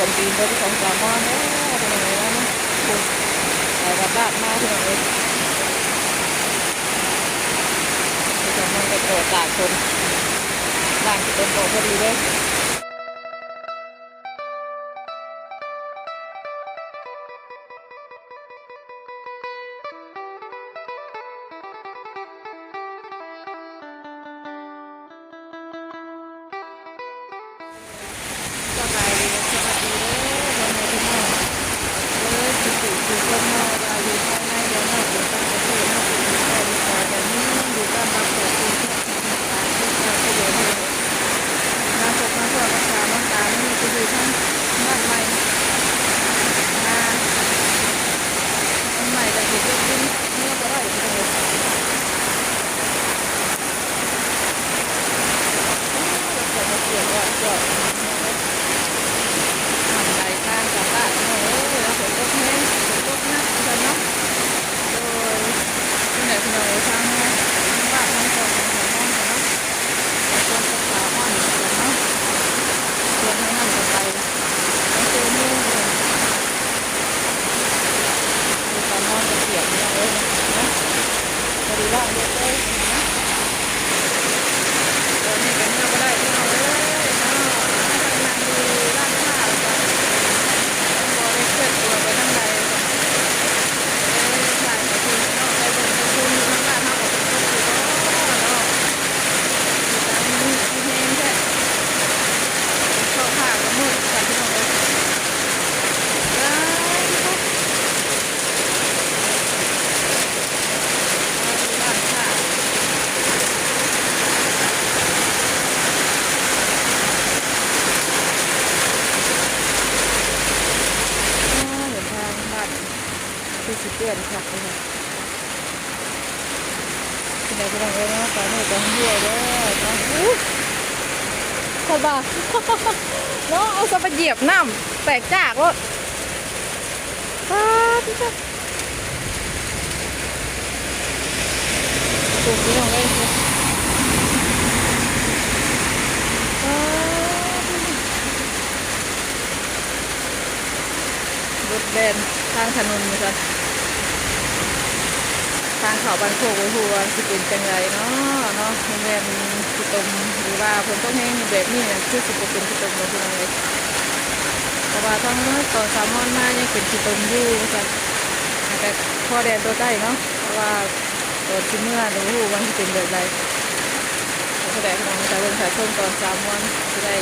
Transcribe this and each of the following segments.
วนปีนรถของจามอนเนี่ยเป็นยังไงนะคุณใส่กระดาษมากเลยังไงที่สามอนกระโดดตากคนล่างจะเป็นโตพอดีเลย ตานี่จะอยู่ทั้งบ้านใหม่นาบ้านใหม่แต่อยู่ที่ดินเมื่อก็ได้เลยจะมาเกี่ยวว่าเกี่ยว ทำรายการกับบ้านโอ้ยแล้วฝนตกแห้งฝนตกหนักจังเนาะโดยที่ไหนพี่น้องเอ้ยทางนะทั้งบ้านทั้งครอบครัวของน้องกันเนาะแล้วส่วนกับสาวอ้อนกันเนาะส่วนทางนั้นก็ไปทั้งเจอหมู่เลยมีสาวน้องก็เสียบพี่น้องเอ้ยเนาะพอดีละเด็กเลยเนาะตอนนี้กันเนี่ยก็ได้พี่น้องเอ้ยเนาะนั่งดูร้านข้าวกัน บริเวณตัวไปทางใดเอ้ยถ่ายไปทีเนาะไปเบิ่งไปคุอยู่ทางบ้านเฮาก็เป็นคนอยู่เนาะอยู่ตามมีที่แห้งแท้เข้าผ้าก็มืดค่ะพี่น้องเอ้ยว้ายครับร้านค้าอ้าวเห็นทางบ้านที่สิเปื้อนครับเลยค่ะที่ไหนพี่น้องเอ้ยเนาะตอนนี้ต้องด้วยเด้อเนาะอู้สบาย เนาะเอาสะไปเห ยบน้ำแตกจากรถป้าพี่จ้าถูกพี่น้องเอ้ยรถแดนทางถนนนี่ค่ะทางเขาบานโคกไว้หัวสิเป็นจังไรเนาะเนาะโรงแรมสิตมหรือว่าฝนต้องแห้งแบบนี้คือสิบเป็นสิตมเราพี่น้องเลยเพราะว่าทั้งตอนสามอนมายังเป็นสิตมอยู่ค่ะแต่พอแดนตัวใกล้เนาะเพราะว่าตอนที่เมื่อดูวันที่เป็นแบบไรแสดงของสาเรื่องสาวชมตอนสามวันจะได้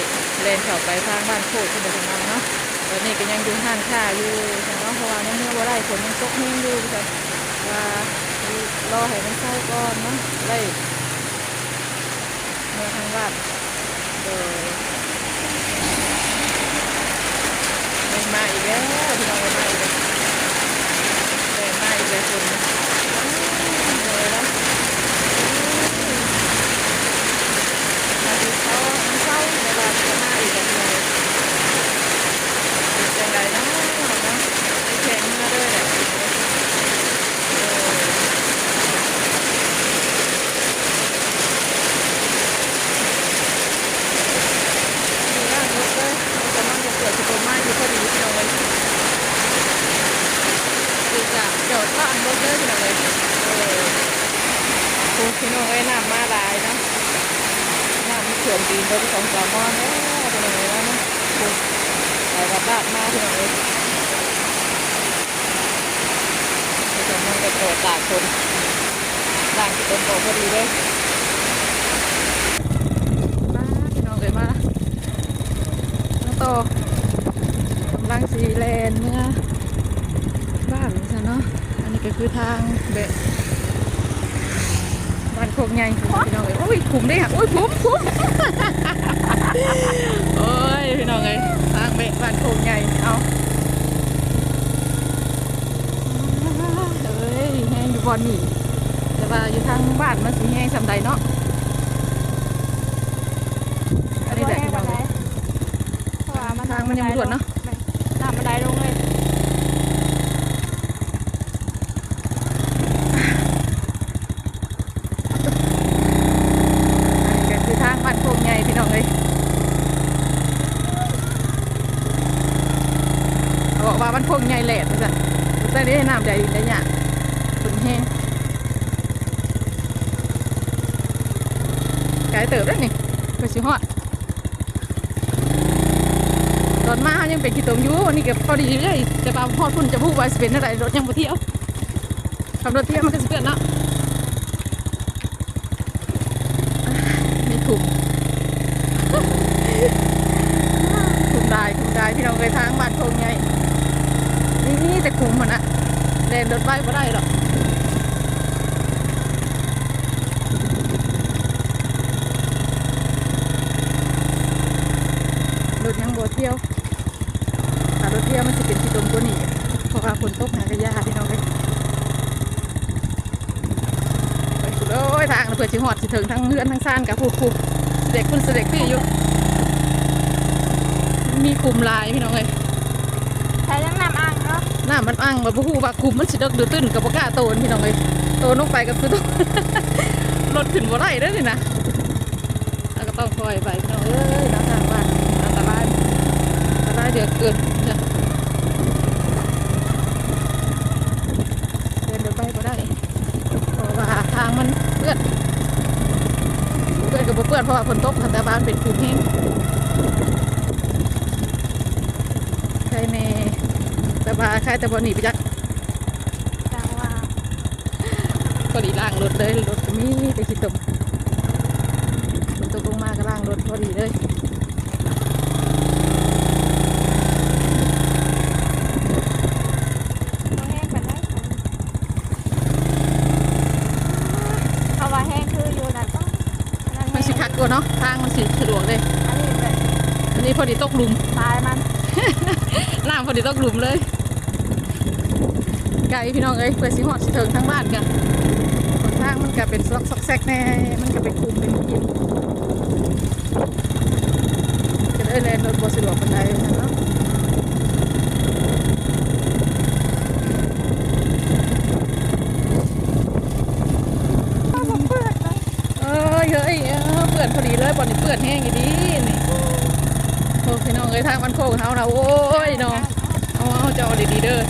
แลนเข้าไปทางบ้านโคกที่เป็นทางนั้นเนาะตอนนี้ก็ยังดูห้างค่าอยู่เนาะเพราะว่าเมื่อว่าได้ฝนยังตกแห้งอยู่ค่ะว่ารอให้มันเศร้าก่อนเนาะได้เมื่อทางวัดโดยไม่มาอีกแล้วพี่น้องไม่มาอีกแล้ว แต่มาอีกแล้วคนเลยแล้วมาดูเขาเศร้าเวลาจะมาอีกแล้วเลยเป็นจังไรเนาะนาะแข็งมาด้วยแหละเออดูร่างรถเลยเราจะมั่งจะเกิดสิบไม้อยู่พอดีพี่น้องเลยคือจะจอดบ้านรถเลยพี่น้องเลยเออคูพี่น้องเลยน้ำมาหลายเนาะน้ำเขื่อนตีนรถของสามอนเนี่ยเป็นยังไงวะเนาะคุณใส่กระดาษมาพี่น้องเลยที่สมันจะโกรธตากคนล่างที่เป็นโตพอดีเลยมาพี่น้องเลยมาน้องโตกำลังสีเลนเมื่อบ้านซะเนาะอันนี้ก็คือทางเบะ กใหญ่พี่น้องเลยโอ้ยขุมได้ค่ะโอ้ยขุมขุมโอ้ยพี่น้องเลยทางเบะบ้านโคกใหญ่เอาเอ้ยแห้งอยู่บอนนี่แต่ว่าอยู่ทางบ้านมันสิแห้งสำใดเนาะอันนี้แหละที่เราเลยทางมันยังไม่ด่วนเนาะ น้ำบันไดลงเลย อันนี้ก็คือทางบ้านโคงใหญ่พี่น้องเลยะว่ามันคงใหญ่แหลดว่าซั่นแต่ ได้น้ำใจได้ยากฝนแห้งไกลเติบแล้วนี่ไปสิฮอดตอนมาเฮายังเป็นกี่ตมอยู่นี่เก็บพอดีเลยจะมาพอดพุ่นจะพูดไว่าสิเป็นอะไรรถยังบ่เที่ยวขับรถเที่ยวมันก็สเพื่อนเนาะมีถุงถุงได้ถุงได้พี่น้องไปทางบ้านทงไงนี่แต่คุมมันอะ เล่นรถไฟบ่ได้หรอกรถยังบ่เที่ยวถ้ารถเที่ยวมันจะเป็นที่ตรงตัวนี้เพราะว่าฝนตกหากระยาพี่น้องเลยไปโอ้ยทางเพื่อจิหอดสิถึงทั้งเฮือนทั้งซ่านกับผู้คุเด็กคุณเสด็จพี่อยู่มีคุมลายพี่น้องเลยใช้ยังน้ำอา งเนอ้ามันอังแบบผู้ว่าคุมมันสิเดกดือตื้นกับปกาโตนพี่น้องเลยโตนลงไปกับคือต้องรถขึ้นบ่ได้เด้อนี่นะแล้วก็ต้องคอยไปพี่น้องเอ้ยนะทางบ้านอันตรายอันตรายเดือดเกินจ้ะเดินเดินไปก็ได้เพราะว่าทางมันเปื้อนเปื้อนกับบ่เปื้อนเพราะว่าฝนตกแต่บ้านเป็นภูมิแห้งใครในแต่ว่าใครแต่บ่หนีไปจักจังว่าก็ดีล่างรถเลยรถก็มีแต่ขี้ตมฝนตกลงมาก็ล่างรถพอดีเลยบ่แห้งกันได้เขาว่าแห้งคืออยู่นั่นต้องนั่นมันสิคักกว่าเนาะทางมันสิสะดวกเลยอันนี้แบบอันนี้พอดีตกหลุมตายมันน้ำพอดีตกหลุมเลย ไกลพี่น้องเอ้ยเพื่อสิหอดสิถึงทั้งบ้านกันหนทางมันก็เป็นซอกซอกแซกแน่ มันก็เป็นคุมเป็นหินจะได้แลนรถบสะดวกันไดเนาะเขาบอกเปื้อนเลยเอ้ยเฮ้ยเอเปื่อนพอดีเลยบอลนี่เปื่อนแห้งอยู่ดีนี่โอ้พี่น้องเอ้ยทางมันโค้งเท้าเราโอ้ยน้องเอาเอาจะเอาดีๆเด้อ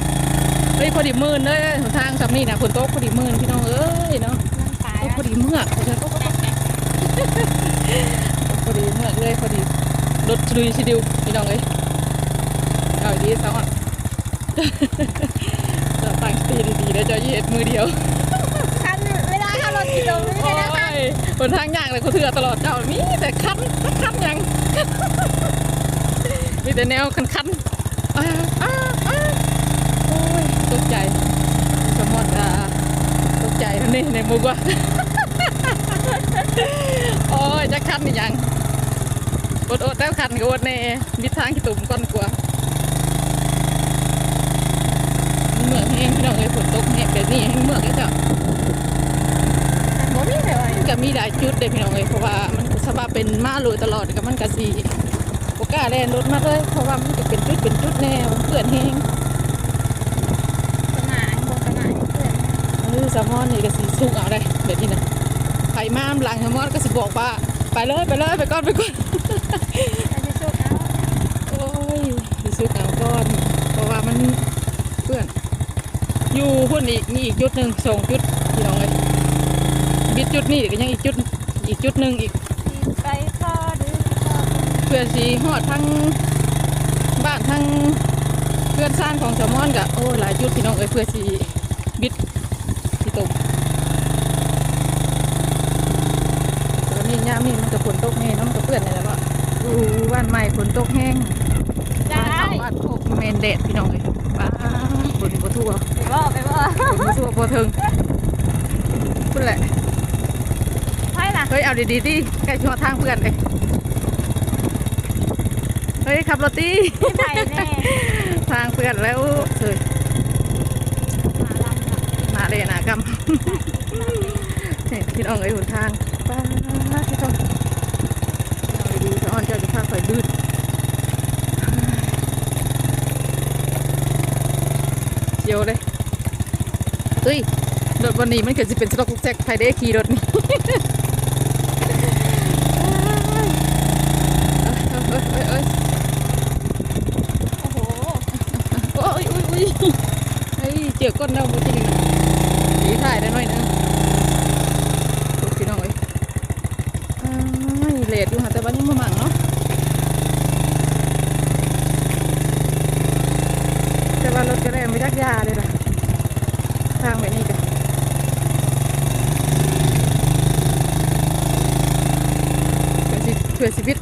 เฮ้ยพอดีมื่นเลยทางสำนี่นะฝนโตกพอดีมื่นพี่น้องเอ้ยเนาะมันตายโอ้พอดีเมื่อกเขาจะก็พอดีเมื่อกเลยพอดีรถดุยชิดิวพี่น้องเอ้ยเอาดีสองอะจะตั้งสติดีๆแล้วจะยียดมือเดียวคันเวลาถ้ารถกิโลไม่โอ้ได้นะคะยบนทางยางเลยกูเถื่อตลอดเจ้ามีแต่คันคันยังมีแต่แนวคันคันอ้าอ้าอ้าโอ้ยตก ใจสมมติอ่าตกใจนั่นนี่ในมุกว่าโอ้ยจะคันนี่ยังอดอดแล้วคันก็อดแน่มีทางขี้ตุ่มก่อนกว่าเมือกแห้งพี่น้องเอ้ยฝนตกแห้งแบบนี้แห้งเมือกไอ้เจ้าบ่มีแต่ว่ามันก็มีหลายจุดเลยพี่น้องเลยเพราะว่ามันสภาพเป็นมาลุยตลอดก็มันก็สีโอกล้าแลนรถมาเลยเพราะว่ามันก็เป็นจุดเป็นจุดแนวเปื่อนแห้ง สนานบ่สนานเปื้อน หรือแซลมอนนี่ก็สีสุกเอาได้แบบนี้นะไข่มาหลังแซลมอนก็สิบอกว่า ไปเลยไปเลยไปก่อนไปก่อนแล้วจะชุกเอาโอ้ยสิสุกเอาก่อนเพราะว่ามันเปื่อน อยู่พุ่นอีกมีอีกจุดหนึ่งสองจุดพี่น้องเลยบิดจุดนี้เดี๋ยวก็ยังอีกจุดอีกจุดหนึ่งอีกสิไปต่อหรือต่อเพื่อนสีหอดทั้งบ้านทั้งเพื่อนซ่านของแซลมอนกะโอ้หลายจุดพี่น้องเอ้ยเพื่อสีบิดสีตกตอ นนี้ยามนี่มันก็ฝนตกแห้งเนาะมันก็เปื้อนอะไรวะอู้บ้านใหม่ฝนตกแห้งบ้านเขาบ้านโคกเมนเดดพี่น้องเอ้ยบ้าฝนบ่ทั่วไปบ่ไปบ่ฝนบ่ทั่วบ่ถึงพุ่นแหละใช่ล่ะเฮ้ยเอาดีๆดิใกล้ชัวทางเพื่อนเลยเฮ้ยขับรถตีที่ไหนแน่ทางเพื่อนแล้วเฮ้ยมาเลยนะกำนี่พี่น้องเอ้ยหนทาง ป้าพี่น้องเอาดีๆสะอ้อนเจ้าจะพาข่อยดื้อเชียวเลยเฮ้ยรถวันนี้มันเกิดจะเป็นสต็อกแซกไฟได้ขี่รถนี่เอ้ยเอ้ยเอ้ยเอ้ยโอ้โหโอ้ยยอะก้นเราเมื่อกี้นี่นะสีถ่ายได้หน่อยนึงโอ้พี่น้องเอ้ยอ้ายเล ดอยู่หาแต่วันนี้มาหมั่งเนาะแต่ว่ารถกระแรงไม่ยักยาเลยล่ะทางแบบนี้กันเพื่อชีวิต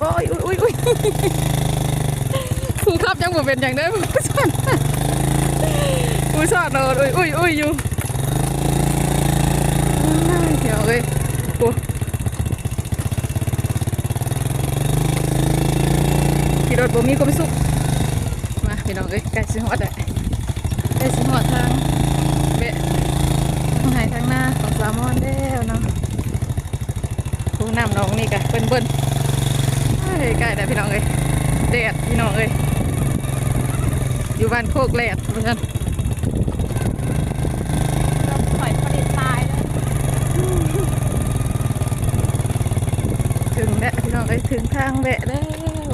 โอ้ยอุ้ยอุ้ยอุ้ยครูครับยังบ่เป็นอย่างเดิมผู้สอนผู้สอนโดนอุ้ยอุ้ยอุ้ยอยู่เดี๋ยวเอ้ยโอ้ขี่ รถบ่มีความสุขมาพี่น้องเอ้ยใกล้สิฮอดแล้วใกล้สิฮอดทางเบะทางไหนทางหน้าของสามอนแล้วเนาะผู้นำน้องนี่กะเบิ้นเบิ้นเอ้ยใกล้แล้วพี่น้องเอ้ยแดดพี่น้องเอ้ยอยู่บ้านโคกแหลดเหมือนกันรถข่อยผลิตตายเลยถึงแล้วพี่น้องเอ้ยถึงทางแบะแล้ว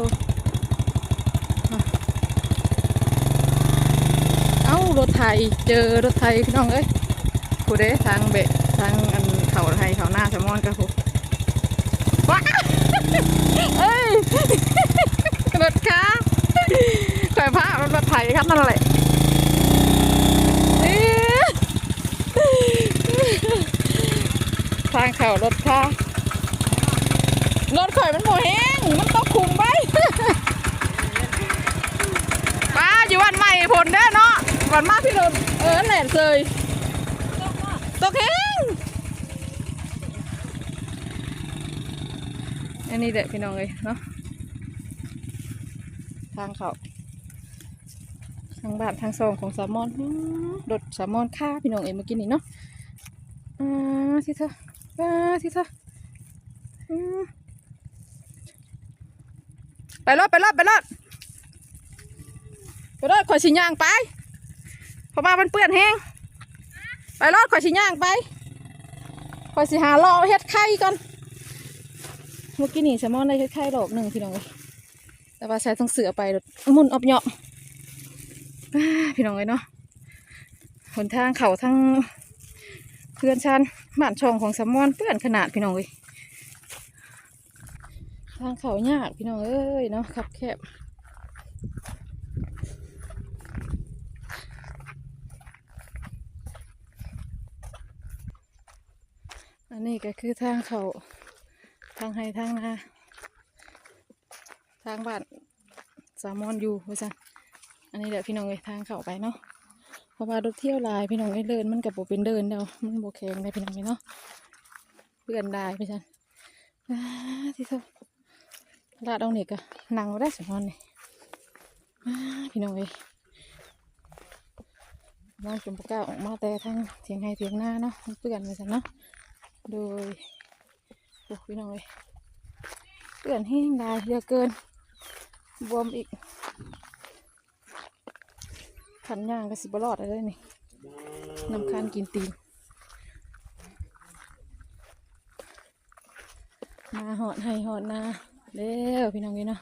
เอ้า รถไทยเจอรถไทยพี่น้องเอ้ยผู้เด้ทางแบะทางอันเขาไทยเขาหน้าแซลมอนกับผู้ว้าเอ้ยรถค้าข่อยพารถไทยครับนั่นแหละทางเขารถค้ารถข่อยมันโมแห้งมันต้องคุมไปป้าอยู่วันใหม่ผลได้อเนาะ วันมากพี่รถเออแหลนเลยตกแห้งอันนี้เด็กพี่น้องเลยเนาะทางเขาทางบ้านทางซองของสามอนอื้อรถสามอนค่าพี่น้องเอ็มเมื่อกี้นี่เนาะอ่าที่เธออ่าที่เธอไปรถไปรถไปรถไปรถข่อยสิย่างไป เพราะว่ามันเปื้อนแห้งไปรถข่อยสิย่างไปข่อยสิหาล่อเฮ็ดไข่ก่อนเมื่อกี้นี่แซลมอนได้เฮ็ดไข่ดอกหนึ่งพี่น้องเลยแต่ว่าใช้ต้องเสือไปมุนอบเหยาะพี่น้องเลยเนาะหนทางเขาทั้งเพื่อนชันบ้านช่องของแซลมอนเปื้อนขนาดพี่น้องเลยทางเขายากพี่น้องเอ้ยเนาะขับแคบ นี้ก็คือทางเขาทางให้ทางนาทางบ้านสามอนอยู่ว่าจันอันนี้เดี๋ยวพี่น้องเอ้ยทางเขาไปเนาะเพราะว่ารถเที่ยวลายพี่น้องเอ้เดินมันกับโบเป็นเดินเดียวมันโบแข็งเลยพี่น้องเอ้เนาะเพื่อนได้พี่จันที่เท่าลาดเอานี่ก็นั่งได้สมอนนี่อ้าพี่น้องเอ้ยน้องจมปกล้าออกมาแต่ทั้งเถียงให้เถียงหน้าเนาะเปื่อนไปสันเนาะ โดยโอ้พี่น้องเอ้ยเปื่อนแห้งได้เยอะเกิน บวมอีกขันย่างก็สิบรอดอะไรนี่น้ำคันกินตีนมาหอดให้หอดนาเด้อพี่น้องนี่เนาะ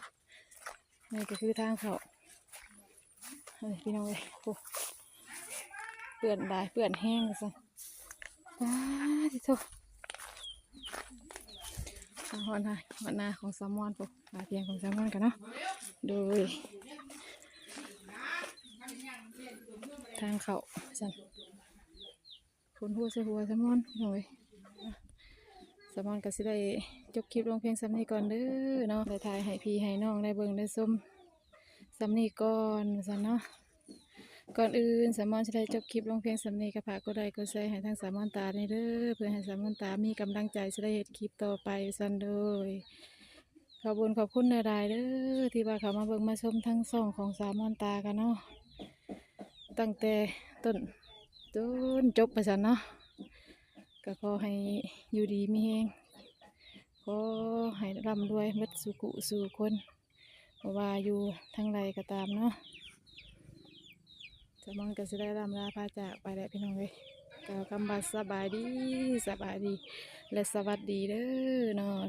นี่ก็คือทางเขาเฮ้ยพี่น้องเลยโอ้เปื่อนได้เปื่อนแห้งเลยสิว้าที่โทาง หอนนาหอนนาของแซลมอนปุ๊บมาเตียงของแซลมอนกันเนาะโดยทางเขาสันคนหัวใส่หัวแซลมอนพี่น้องเลมอนก็สิได้จบคลิปลงเพียงซ้ำนี้ก่อนเด้อเนาะได้ถ่ายให้พี่ให้น้องได้เบิ่งได้ส้มซ้ำนี้ก่อนสันเนาะ ก่อนอื่นสามอนจะได้จบคลิปลงเพียงซ้ำนี้ก็ฝากกดไลค์กดแชร์ให้ทางสามอนตานี่เด้อเพื่อให้สามอนตามีกำลังใจจะได้เห็นคลิปต่อไปสันโดยขอบคุญขอบคุณหลายเด้อที่ว่าเขามาเบิ่งมาชมทั้งสองของสามอนตากันเนาะตั้งแต่ต้นจนจบไปสันเนาะก็ขอให้อยู่ดีมีแฮงขอให้ร่ำรวยม็ดสุกุสู่คนบ่ว่าอยู่ทางใดก็ตามเนาะ จะมองก็สิได้รำลาพาจากไปแล้วพี่น้องเลยก็คำบาสบายดีสบายดี และสวัสดีเด้อเนาะ